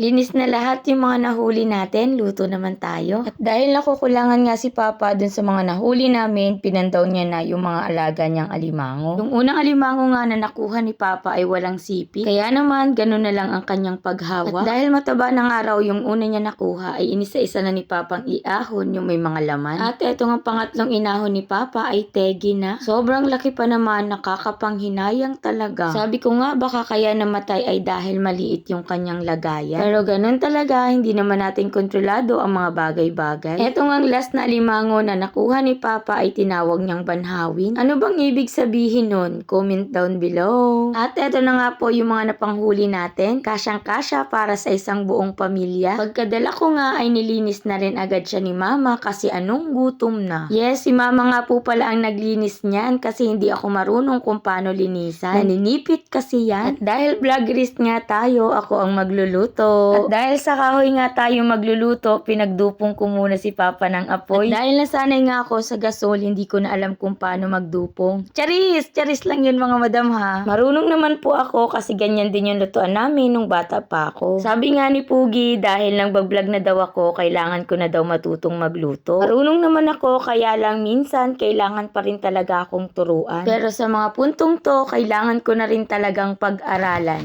Linis na lahat yung mga nahuli natin, luto naman tayo. At dahil nakukulangan nga si Papa dun sa mga nahuli namin, pinandaw niya na yung mga alaga niyang alimango. Yung unang alimango nga na nakuha ni Papa ay walang sipi, kaya naman ganun na lang ang kanyang paghawak. At dahil mataba ng araw yung una niya nakuha, ay inisa-isa na ni Papang iahon yung may mga laman. At eto nga pangatlong inahon ni Papa ay tegi na. Sobrang laki pa naman, nakakapanghinayang talaga. Sabi ko nga baka kaya namatay ay dahil maliit yung kanyang lagayan. Pero ganun talaga, hindi naman natin kontrolado ang mga bagay-bagay. Eto ang last na limango na nakuha ni Papa ay tinawag niyang banhawin. Ano bang ibig sabihin nun? Comment down below. At eto na nga po yung mga napanghuli natin. Kasyang-kasya para sa isang buong pamilya. Pagkadala ko nga ay nilinis na rin agad siya ni Mama kasi anong gutom na. Yes, si Mama nga po pala ang naglinis niyan kasi hindi ako marunong kung paano linisan. Naninipit kasi yan. At dahil vloggerist nga tayo, ako ang magluluto. At dahil sa kahoy nga tayo magluluto, pinagdupong ko muna si Papa ng apoy. At dahil nasanay nga ako sa gasol, hindi ko na alam kung paano magdupong. Charis! Charis lang yun mga madam ha. Marunong naman po ako kasi ganyan din yung lutuan namin nung bata pa ako. Sabi nga ni Pugi, dahil nang vlog na daw ako, kailangan ko na daw matutong magluto. Marunong naman ako, kaya lang minsan kailangan pa rin talaga akong turuan. Pero sa mga puntong to, kailangan ko na rin talagang pag-aralan.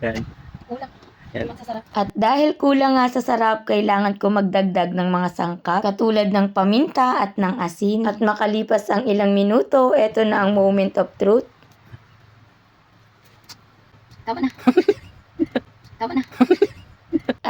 Yan. Yan. At dahil kulang nga sa sarap, kailangan ko magdagdag ng mga sangkap, katulad ng paminta at ng asin. At makalipas ang ilang minuto, eto na ang moment of truth. Tama na. Tama na.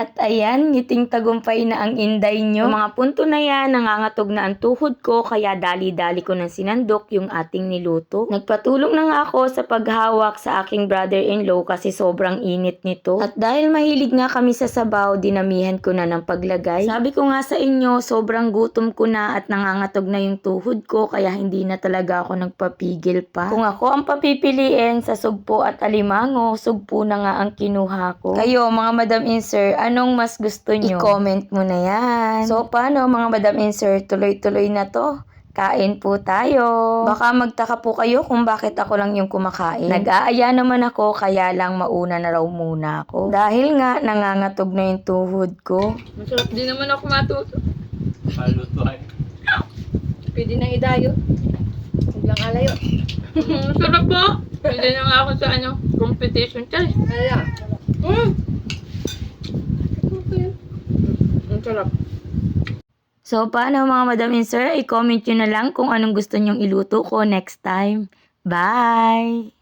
At ayan, ngiting tagumpay na ang inday nyo. Mga punto na yan, nangangatog na ang tuhod ko, kaya dali-dali ko ng sinandok yung ating niluto. Nagpatulong na nga ako sa paghawak sa aking brother-in-law kasi sobrang init nito. At dahil mahilig nga kami sa sabaw, dinamihan ko na ng paglagay. Sabi ko nga sa inyo, sobrang gutom ko na at nangangatog na yung tuhod ko, kaya hindi na talaga ako nagpapigil pa. Kung ako ang papipiliin sa sugpo at alimango, sugpo na nga ang kinuha ko. Kayo, mga madam insert, anong mas gusto nyo? I-comment mo na yan. So, paano mga madam insert? Tuloy-tuloy na to. Kain po tayo. Baka magtaka po kayo kung bakit ako lang yung kumakain. Nag-aaya naman ako, kaya lang mauna na raw muna ako. Dahil nga, nangangatog na yung tuhod ko. Masarap din naman ako matuto. Malutuan. Pwede nang idayo. Huwag lang alayo. Sarap po. Pwede na nga ako sa ano, competition. Charis. Ala. Mm. Ang sarap. So, paano mga madam and sir? I-comment nyo na lang kung anong gusto nyong iluto ko next time. Bye!